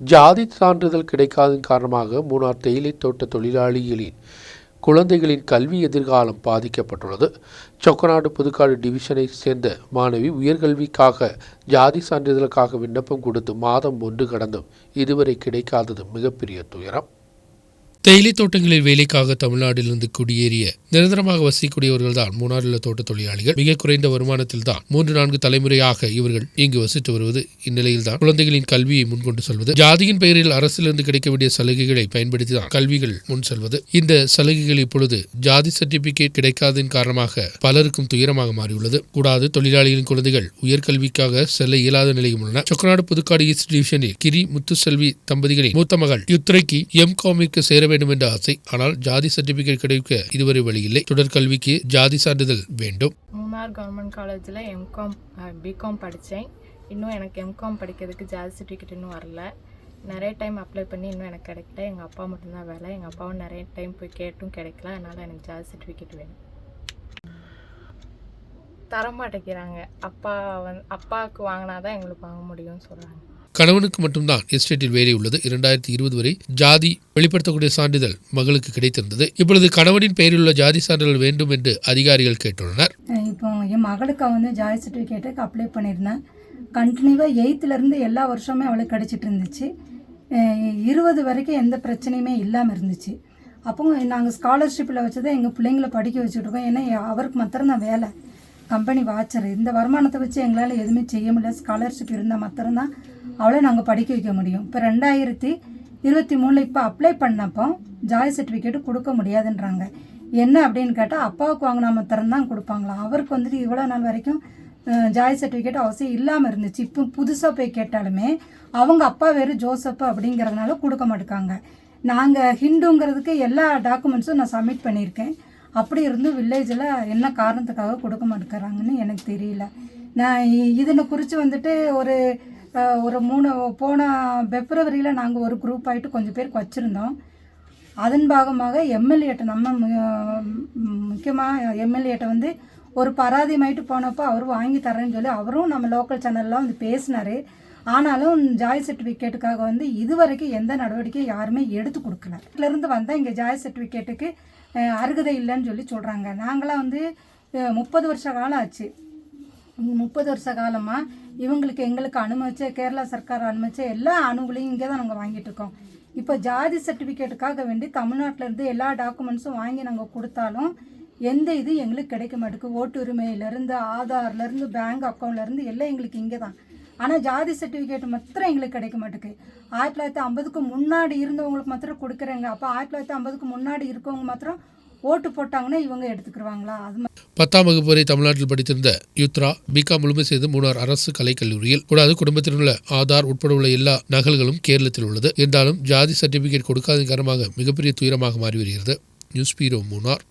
ஜாதி சான்றிதழ் கிடைக்காதன் காரணமாக மூணார் தேயிலை தோட்ட தொழிலாளிகளின் குழந்தைகளின் கல்வி எதிர்காலம் பாதிக்கப்பட்டுள்ளது. சொக்கநாடு புதுக்காடு டிவிஷனை சேர்ந்த மாணவி உயர்கல்விக்காக ஜாதி சான்றிதழுக்காக விண்ணப்பம் கொடுத்து மாதம் ஒன்று கடந்தும் இதுவரை கிடைக்காதது மிகப்பெரிய துயரம். தேயிலை தோட்டங்களில் வேலைக்காக தமிழ்நாட்டிலிருந்து குடியேறிய நிரந்தரமாக வசிக்கக்கூடியவர்கள் தான் மூணாறுள்ள தோட்ட தொழிலாளிகள். மிக குறைந்த வருமானத்தில் தான் மூன்று நான்கு தலைமுறையாக இவர்கள் இங்கு வசித்து வருவது இந்நிலையில் தான் குழந்தைகளின் கல்வியை முன்கொண்டு செல்வது ஜாதியின் பெயரில் அரசிலிருந்து கிடைக்க வேண்டிய சலுகைகளை பயன்படுத்தி தான் கல்விகள் முன் செல்வது. இந்த சலுகைகள் இப்பொழுது ஜாதி சர்டிபிகேட் கிடைக்காதன் காரணமாக பலருக்கும் துயரமாக மாறியுள்ளது. கூடாது தொழிலாளிகளின் குழந்தைகள் உயர்கல்விக்காக செல்ல இயலாத நிலையும் உள்ளன. சொக்கநாடு புதுக்காடு ஈஸ்ட் டிவிஷனில் கிரி முத்துசெல்வி தம்பதிகளின் மூத்த மகள் யுத்ரைக்கு எம் காமிற்கு சேர வேண்டும் என்ற ஆசை. ஆனால் ஜாதி சர்டிபிகேட் கிடைக்க இதுவரை வழியில்லை. தொடர்கல்விக்கு ஜாதி சான்றிதழ் வேண்டும். மூணார் கவர்மெண்ட் காலேஜில் எம்காம் பிகாம் படித்தேன் இன்னும் எனக்கு எம்காம் படிக்கிறதுக்கு ஜாதி சர்டிஃபிகேட் இன்னும் வரல. நிறைய டைம் அப்ளை பண்ணி இன்னும் எனக்கு கிடைக்கல. எங்கள் அப்பா மட்டும்தான் வேலை. எங்கள் அப்பாவும் நிறைய டைம் போய் கேட்டும் கிடைக்கல. அதனால் எனக்கு ஜாதி சர்டிஃபிகேட் வேணும். தர மாட்டேங்கிறாங்க. அப்பா வந் அப்பாவுக்கு வாங்கினா தான் எங்களுக்கு வாங்க முடியும்னு சொல்கிறாங்க கணவனுக்கு மட்டும்தான் எஸ்டேட்டில் வேலை உள்ளது. இரண்டாயிரத்தி இருபது வரை ஜாதி வெளிப்படுத்தக்கூடிய சான்றிதழ் மகளுக்கு கிடைத்திருந்தது. இப்பொழுது கணவனின் பெயரில் உள்ள ஜாதி சான்றிதழ் வேண்டும் என்று அதிகாரிகள் கேட்டுள்ளனர். இப்போ என் மகளுக்கு வந்து ஜாய் சர்டிஃபிகேட்டுக்கு அப்ளை பண்ணியிருந்தேன். கண்டினியூவாக எயித்துலேருந்து எல்லா வருஷமே அவளுக்கு கிடச்சிட்டு இருந்துச்சு. இருபது வரைக்கும் எந்த பிரச்சனையுமே இல்லாமல் இருந்துச்சு. அப்போ நாங்கள் ஸ்காலர்ஷிப்பில் வச்சு தான் எங்கள் பிள்ளைங்களை படிக்க வச்சுட்டு இருக்கோம். ஏன்னா அவருக்கு அவருக்கு மாத்திரம்தான் வேலை. Company watcher. இந்த வருமானத்தை வச்சு எங்களால் எதுவுமே செய்ய முடியல. ஸ்காலர்ஷிப் இருந்தால் மாத்திரம்தான் அவளை நாங்கள் படிக்க வைக்க முடியும். இப்போ ரெண்டாயிரத்தி இருபத்தி மூணில் இப்போ அப்ளை பண்ணப்போ ஜாய் சர்டிஃபிகேட்டு கொடுக்க முடியாதுன்றாங்க. என்ன அப்படின்னு கேட்டால் அப்பாவுக்கு வாங்கினா மாத்திரம்தான் கொடுப்பாங்களாம். அவருக்கு வந்துட்டு இவ்வளோ நாள் வரைக்கும் ஜாய் சர்டிஃபிகேட் அவசியம் இல்லாமல் இருந்துச்சு. இப்போ புதுசாக போய் கேட்டாலுமே அவங்க அப்பா வேறு ஜோசப் அப்படிங்கிறதுனால கொடுக்க மாட்டேங்காங்க நாங்கள் ஹிந்துங்கிறதுக்கு எல்லா டாக்குமெண்ட்ஸும் நான் சப்மிட் பண்ணியிருக்கேன். அப்படி இருந்து வில்லேஜில் என்ன காரணத்துக்காக கொடுக்க மாட்டேங்கிறாங்கன்னு எனக்கு தெரியல. நான் இதனை குறித்து வந்துட்டு ஒரு ஒரு மூணு போன பிப்ரவரியில் நாங்கள் ஒரு குரூப் ஆகிட்டு கொஞ்சம் பேருக்கு வச்சுருந்தோம். அதன் பாகமாக எம்எல்ஏட்ட நம்ம முக்கியமாக எம்எல்ஏட்ட வந்து ஒரு பராதியமாயிட்டு போனப்போ அவர் வாங்கி தரேன்னு சொல்லி அவரும் நம்ம லோக்கல் சேனல்லாம் வந்து பேசினார். ஆனாலும் ஜாய் சர்டிஃபிகேட்டுக்காக வந்து இதுவரைக்கும் எந்த நடவடிக்கையும் யாருமே எடுத்து கொடுக்கல. இருந்து வந்தால் இங்கே ஜாய் சர்டிஃபிகேட்டுக்கு அருகதை இல்லைன்னு சொல்லி சொல்கிறாங்க நாங்களாம் வந்து முப்பது வருஷ காலம் ஆச்சு. முப்பது வருஷ காலமாக இவங்களுக்கு எங்களுக்கு அனுமதிச்ச கேரளா சர்க்கார் அனுமதிச்ச எல்லா அணுகளையும் இங்கே தான் நாங்கள் வாங்கிட்டு இருக்கோம். இப்போ ஜாதி சர்டிஃபிகேட்டுக்காக வேண்டி தமிழ்நாட்டிலேருந்து எல்லா டாக்குமெண்ட்ஸும் வாங்கி நாங்கள் கொடுத்தாலும் எந்த இது எங்களுக்கு கிடைக்க மாட்டேங்குது ஓட்டுரிமையிலேருந்து ஆதார்லேருந்து பேங்க் அக்கௌண்ட்லேருந்து எல்லாம் எங்களுக்கு இங்கே தான். ஆனால் ஜாதி சர்டிஃபிகேட் மாத்திரம் எங்களுக்கு கிடைக்க மாட்டேங்குது ஆயிரத்தி தொள்ளாயிரத்தி ஐம்பதுக்கு முன்னாடி இருந்தவங்களுக்கு மாத்திரம் கொடுக்குறேங்க. அப்போ ஆயிரத்தி தொள்ளாயிரத்தி ஐம்பதுக்கு முன்னாடி இருக்கவங்க மாத்திரம் ஓட்டு போட்டாங்கன்னா இவங்க எடுத்துக்கிடுவாங்களா அது பத்தாம் வகுப்பு வரை தமிழ்நாட்டில் படித்திருந்த யுத்ரா பிகாம் முழுமை செய்து மூணார் அரசு கலைக் கல்லூரியில் கூடாது குடும்பத்தில் உள்ள ஆதார் உட்பட உள்ள எல்லா நகல்களும் கேரளத்தில் உள்ளது. என்றாலும் ஜாதி சர்டிபிகேட் கொடுக்காத காரணமாக மிகப்பெரிய துயரமாக மாறி வருகிறது. News bureau Munnar.